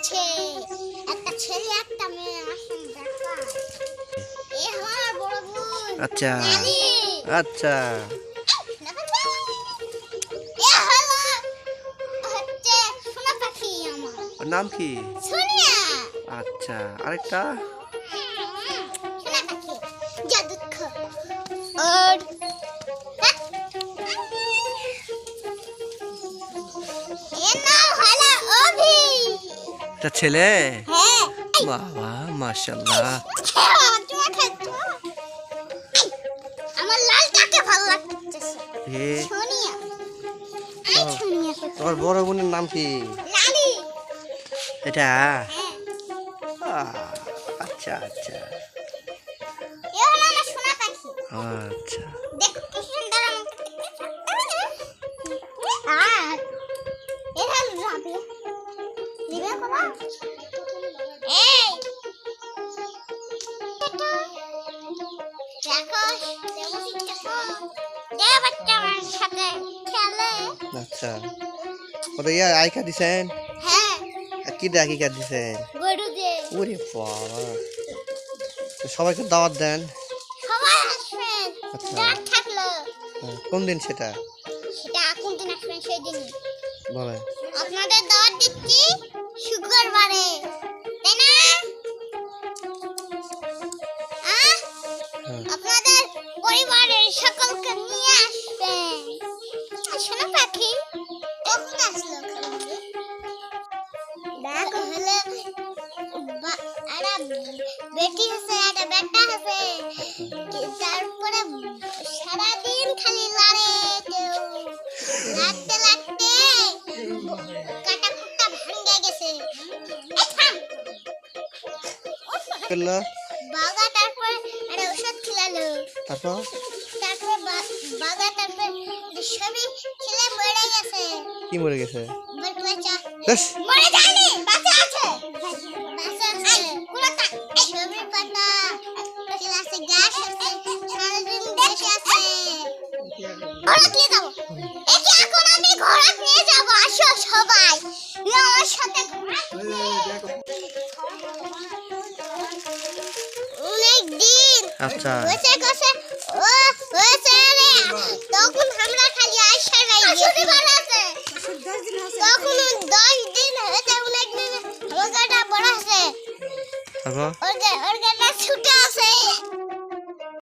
হয়েছে একটা ছেলে একটা মেয়ে আসুন দেখা এ আমার বড় বোন আচ্ছা। আচ্ছা। নাম কি? আচ্ছা আরেকটা? আর আই ও। সোনিয়া। কোথায়? তোমার বড় বোনের নাম কি? এটা? হ্যাঁ। আচ্ছা আচ্ছা। আচ্ছা। আচ্ছা। ওটা ইয়া আইকা দিছেন? হ্যাঁ। কি ডাকি কা দিছেন? গরু দিয়ে ওরে বাবা। তো সবাইকে দাওয়াত দেন। সবাই আসবেন। আচ্ছা। থাকল। হ্যাঁ, কোন দিন সেটা? সেটা কোন দিন আসবেন সেই দিনই বলে আপনাদের দাওয়াত দিচ্ছি। আপনাদের পরিবারের সকলকে নিয়ে আসবেন শোনো পাখি কখন আসলো দেখো হলে বেটি আছে একটা বেটা আছে। তারপরে সারাদিন খালি লড়ে কেউ। লাগতে লাগতে কাটা কুটা ভাঙ্গে গেছে। এই থাম। করল বাবা তারপর একটা খিলালো তারপর? তারপর বা- বাবা তারপর সবই ছেলে মরে গেছে। কি মরে গেছে? মরে মরে যায়নি বাচ্চা আছে। বাচ্চা আছে। কুলাটা সবই পাতা আছে গাছ আছে সারাদিন বসে আছে। ঘোড়া নিয়ে যাব একে এখন আমি ঘোড়া নিয়ে যাব আসো সবাই। আচ্ছা। বসে বসে। ও বসে রে। তখন আমরা খালি আশা নাই আসলে ভালো আছে। তখন 10 দিন হয়েছে অনেক দিন। রোগাটা বড় আছে আচ্ছা